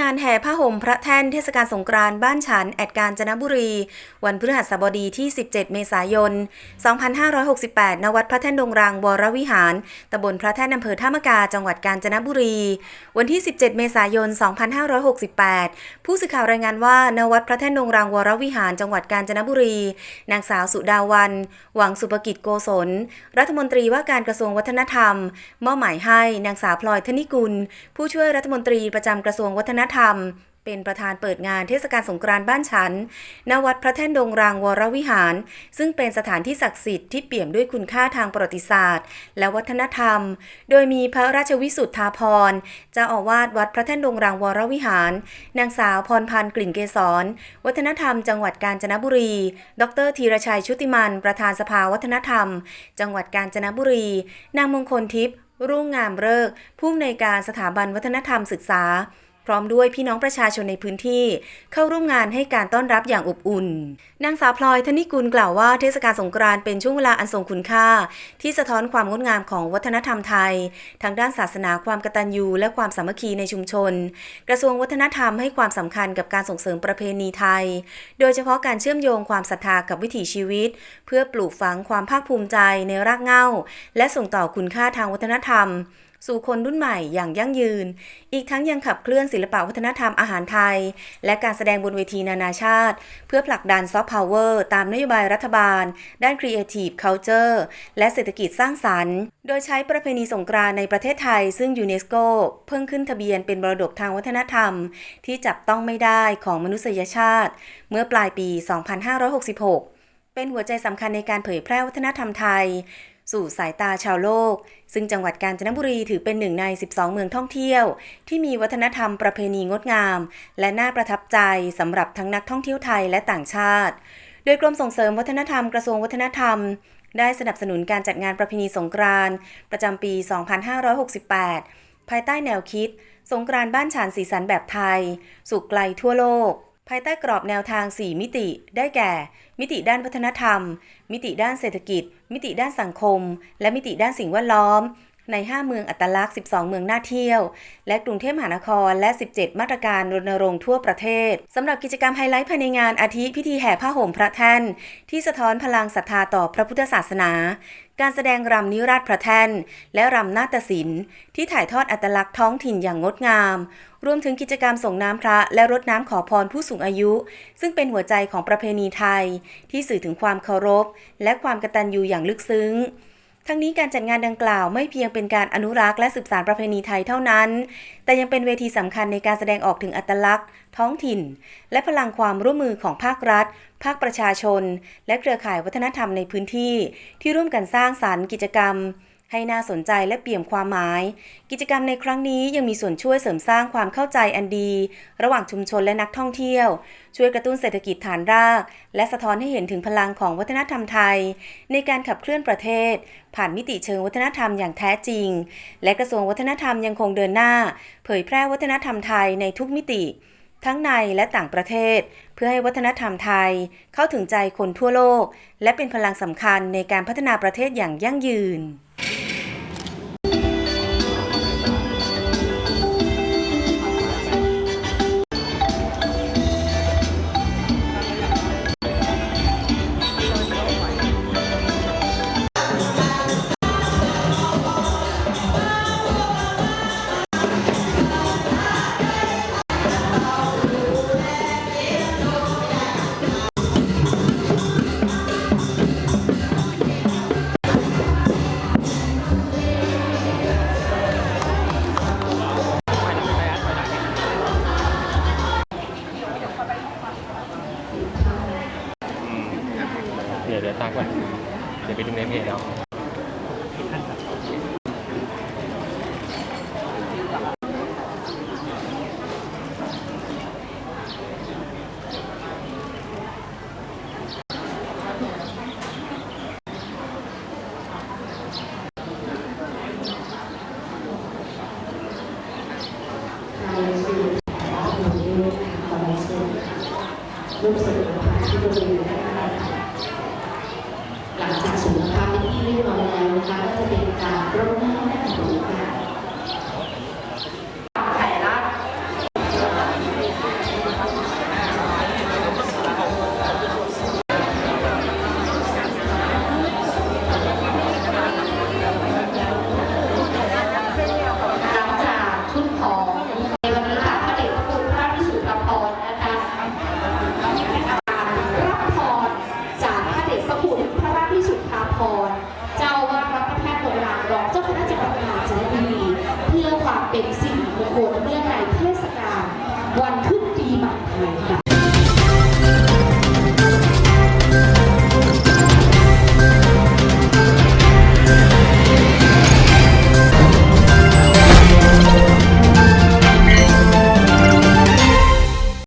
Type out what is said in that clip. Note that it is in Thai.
งานแห่ผ้าห่มพระแท่นเทศกาลสงกรานต์บ้านฉัน แอดกาญจนบุรี วันพฤหัสบดีที่ 17 เมษายน 2568 ณ วัดพระแท่นดงรังวรวิหาร ตำบลพระแท่นอำเภอท่ามะกา จังหวัดกาญจนบุรี วันที่ 17 เมษายน 2568 ผู้สื่อข่าวรายงานว่า ณ วัดพระแท่นดงรังวรวิหาร จังหวัดกาญจนบุรี นางสาวสุดาวัน หวังสุภกิจโกศล รัฐมนตรีว่าการกระทรวงวัฒนธรรม มอบหมายให้นางสาวพลอยธนิกุล ผู้ช่วยรัฐมนตรีประจำกระทรวงวัฒนธรรม เป็นประธานเปิดงานเทศกาลสงกรานต์บ้านฉัน ณ วัดพระแท่นดงรางวรวิหาร ซึ่งเป็นสถานที่ศักดิ์สิทธิ์ที่เปี่ยมด้วยคุณค่าทางประวัติศาสตร์ และวัฒนธรรม โดยมีพระราชวิสุทธาภรเจ้าอาวาสวัดพระแท่นดงรางวรวิหาร นางสาวพรพันธ์กลิ่นเกษร วัฒนธรรม จังหวัดกาญจนบุรี ดรธีรชัยชุติมัน ประธานสภาวัฒนธรรม จังหวัดกาญจนบุรี นางมงคลทิพย์รุ่งงามเลิกษ์ผู้อำนวยการสถาบันวัฒนธรรมศึกษา พร้อมด้วยพี่น้องประชาชนในพื้นที่ เข้าร่วมงานให้การต้อนรับอย่างอบอุ่น นางสาวพลอยธนิกุลกล่าวว่าเทศกาลสงกรานต์เป็นช่วงเวลาอันทรงคุณค่า ที่สะท้อนความงดงามของวัฒนธรรมไทยทั้งด้านศาสนาความกตัญญูและความสามัคคีในชุมชน กระทรวงวัฒนธรรมให้ความสำคัญกับการส่งเสริมประเพณีไทย โดยเฉพาะการเชื่อมโยงความศรัทธากับวิถีชีวิต เพื่อปลูกฝังความภาคภูมิใจในรากเหง้า และส่งต่อคุณค่าทางวัฒนธรรม สู่คนรุ่นใหม่อย่างยั่งยืน อีกทั้งยังขับเคลื่อนศิลปวัฒนธรรมอาหารไทย และการแสดงบนเวทีนานาชาติ เพื่อผลักดันซอฟต์พาวเวอร์ตามนโยบายรัฐบาล ด้าน Creative Culture และเศรษฐกิจสร้างสรรค์ โดยใช้ประเพณีสงกรานในประเทศไทย ซึ่งยูเนสโกเพิ่งขึ้นทะเบียนเป็นมรดกทางวัฒนธรรม ที่จับต้องไม่ได้ของมนุษยชาติ เมื่อปลายปี 2566 เป็นหัวใจสำคัญในการเผยแพร่วัฒนธรรมไทย สู่สายตาชาวโลก ซึ่งจังหวัดกาญจนบุรีถือเป็นหนึ่งใน 12 เมืองท่องเที่ยว ที่มีวัฒนธรรมประเพณีงดงาม และน่าประทับใจสำหรับทั้งนักท่องเที่ยวไทยและต่างชาติ โดยกรมส่งเสริมวัฒนธรรมกระทรวงวัฒนธรรม ได้สนับสนุนการจัดงานประเพณีสงกรานต์ประจำปี 2568 ภายใต้แนวคิดสงกรานต์บ้านฉานสีสันแบบไทย สู่ไกลทั่วโลก ภายใต้กรอบแนวทาง 4 มิติ ได้แก่ มิติด้านวัฒนธรรม มิติด้านเศรษฐกิจ มิติด้านสังคม และมิติด้านสิ่งแวดล้อม ใน 5 เมืองอัตลักษณ์ 12 เมืองน่าเที่ยว และกรุงเทพมหานคร และ 17 มาตรการรณรงค์ทั่วประเทศสำหรับกิจกรรมไฮไลท์ภายในงานอาทิพิธีแห่ผ้าห่มพระแท่น ที่สะท้อนพลังศรัทธาต่อพระพุทธศาสนา การแสดงรำนิราชพระแท่น และรำนาฏศิลป์ ที่ถ่ายทอดอัตลักษณ์ท้องถิ่นอย่างงดงาม รวมถึงกิจกรรมส่งน้ำพระและรดน้ำขอพรผู้สูงอายุ ซึ่งเป็นหัวใจของประเพณีไทย ที่สื่อถึงความเคารพ และความกตัญญูอย่างลึกซึ้ง ทั้งนี้การจัดงานดังกล่าวไม่เพียงเป็นการอนุรักษ์และสืบสานประเพณีไทยเท่านั้น แต่ยังเป็นเวทีสำคัญในการแสดงออกถึงอัตลักษณ์ ท้องถิ่น และพลังความร่วมมือของภาครัฐ ภาคประชาชน และเครือข่ายวัฒนธรรมในพื้นที่ ที่ร่วมกันสร้างสรรค์กิจกรรม ให้น่าสนใจและเปี่ยมความหมาย กิจกรรมในครั้งนี้ยังมีส่วนช่วยเสริมสร้างความเข้าใจอันดี ระหว่างชุมชนและนักท่องเที่ยว ช่วยกระตุ้นเศรษฐกิจฐานราก และสะท้อนให้เห็นถึงพลังของวัฒนธรรมไทย ในการขับเคลื่อนประเทศ ผ่านมิติเชิงวัฒนธรรมอย่างแท้จริง และกระทรวงวัฒนธรรมยังคงเดินหน้า เผยแพร่วัฒนธรรมไทยในทุกมิติ ทั้งในและต่างประเทศ เพื่อให้วัฒนธรรมไทย เข้าถึงใจคนทั่วโลก และเป็นพลังสำคัญในการพัฒนาประเทศอย่างยั่งยืน เดี๋ยวเดี๋ยวตักก่อนเดี๋ยวไปดูในเพจเอา เป็นสิ่งมงคลเมื่อในเทศกาลวันขึ้นปีใหม่ไทยค่ะ